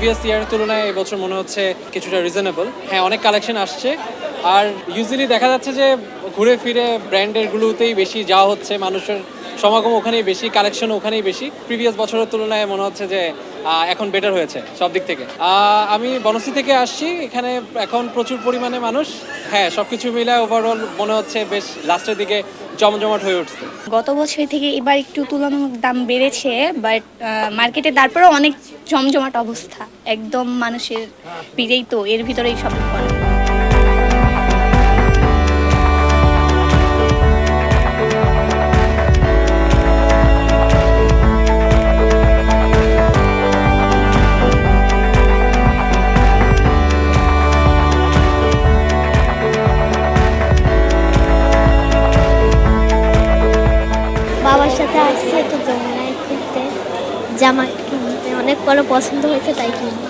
Previous ইয়ারের তুলনায় এবছর মনে হচ্ছে কিছুটা রিজনেবল হ্যাঁ অনেক কালেকশন আসছে। আর ইউজুয়ালি দেখা যাচ্ছে যে ঘুরে ফিরে ব্র্যান্ডেরগুলোতেই বেশি যাওয়া হচ্ছে, মানুষের সমাগম ওখানেই বেশি কালেকশন ওখানেই বেশি। প্রিভিয়াস বছরের তুলনায় মনে হচ্ছে যে এখন বেটার হয়েছে সব দিক থেকে। আমি বনশ্রী থেকে আসছি, এখানে এখন প্রচুর পরিমাণে মানুষ। হ্যাঁ সব কিছু মিলায় ওভারঅল মনে হচ্ছে বেশ লাস্টের দিকে জমজমাট হয়ে উঠছে। গত বছর থেকে এবার একটু তুলনামূলক দাম বেড়েছে বাট মার্কেটে তারপরেও অনেক জমজমাট অবস্থা একদম মানুষের ভিড়েই তো এর ভিতরেই সব করে বাবার সাথে ঘুরতে জামা অনেক বড় পছন্দ হয়েছে তাই কিনবো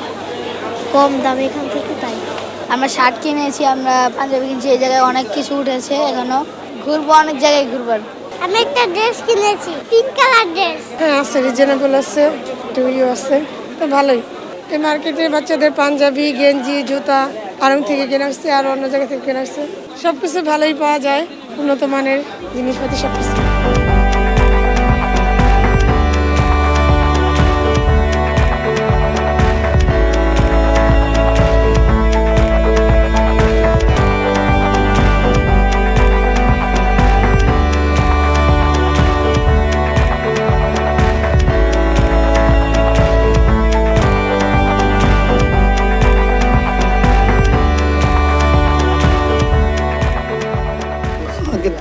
কম দামে এখান থেকে তাই। আমরা শার্ট কিনেছি আমরা পাঞ্জাবি কিনছি এই জায়গায় অনেক কিছু উঠেছে এখনও। ঘুরবো অনেক জায়গায় ঘুরবো আমি একটা ড্রেস কিনেছি পিঙ্ক কালার ড্রেস হ্যাঁ আছে রিজনেবল আছে ইয়ে আছে তো ভালোই। এই মার্কেটে বাচ্চাদের পাঞ্জাবি গেঞ্জি জুতা আরং থেকে কেনা আসছে আর অন্য জায়গা থেকে কেনা আসছে সব কিছু ভালোই পাওয়া যায় উন্নত মানের জিনিসপাতি সব কিছু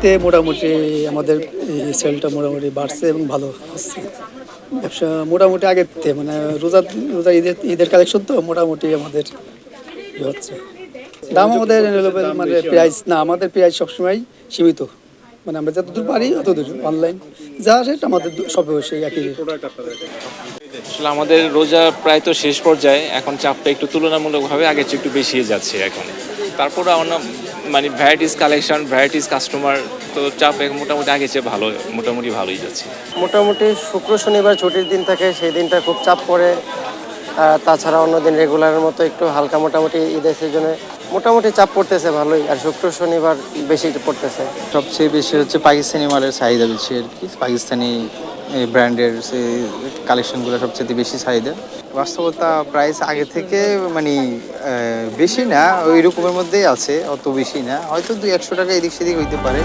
আগেতে মোটামুটি আমাদের এই সেলটা মোটামুটি বাড়ছে এবং ভালো হচ্ছে। ব্যবসা মোটামুটি আগের থেকে মানে রোজা রোজা ঈদের ঈদের কালেকশন তো মোটামুটি আমাদের ইয়ে হচ্ছে। দাম আমাদের মানে প্রাইস না, আমাদের প্রাইস সবসময় সীমিত। মানে আমরা যতদূর পারি ততদূর অনলাইন যা রেট আমাদের সব সেই একই আসলে আমাদের রোজা প্রায় তো শেষ পর্যায়ে, এখন চাপটা একটু তুলনামূলকভাবে আগের চেয়ে একটু বেশি যাচ্ছে এখন। তারপরে অন্য মানে ভ্যারাইটিস কালেকশন ভ্যারাইটিস কাস্টমার তো চাপ মোটামুটি আগে চেয়ে ভালো মোটামুটি ভালোই যাচ্ছে। মোটামুটি শুক্র শনিবার ছুটির দিন থাকে সেই দিনটা খুব চাপ পড়ে। আর তাছাড়া অন্য দিন রেগুলারের মতো একটু হালকা মোটামুটি ঈদের সিজনে মোটামুটি চাপ পড়তেছে ভালোই আর শুক্র শনিবার বেশি পড়তেছে। সবচেয়ে বেশি হচ্ছে পাকিস্তানি মালের চাহিদা বেশি আর কি পাকিস্তানি এই ব্র্যান্ডের সেই কালেকশনগুলো সবচেয়ে বেশি চাহিদা। বাস্তবতা প্রাইস আগে থেকে মানে বেশি না ওই রকমের মধ্যেই আছে, অত বেশি না। হয়তো দুই একশো টাকা এদিক সেদিক হইতে পারে।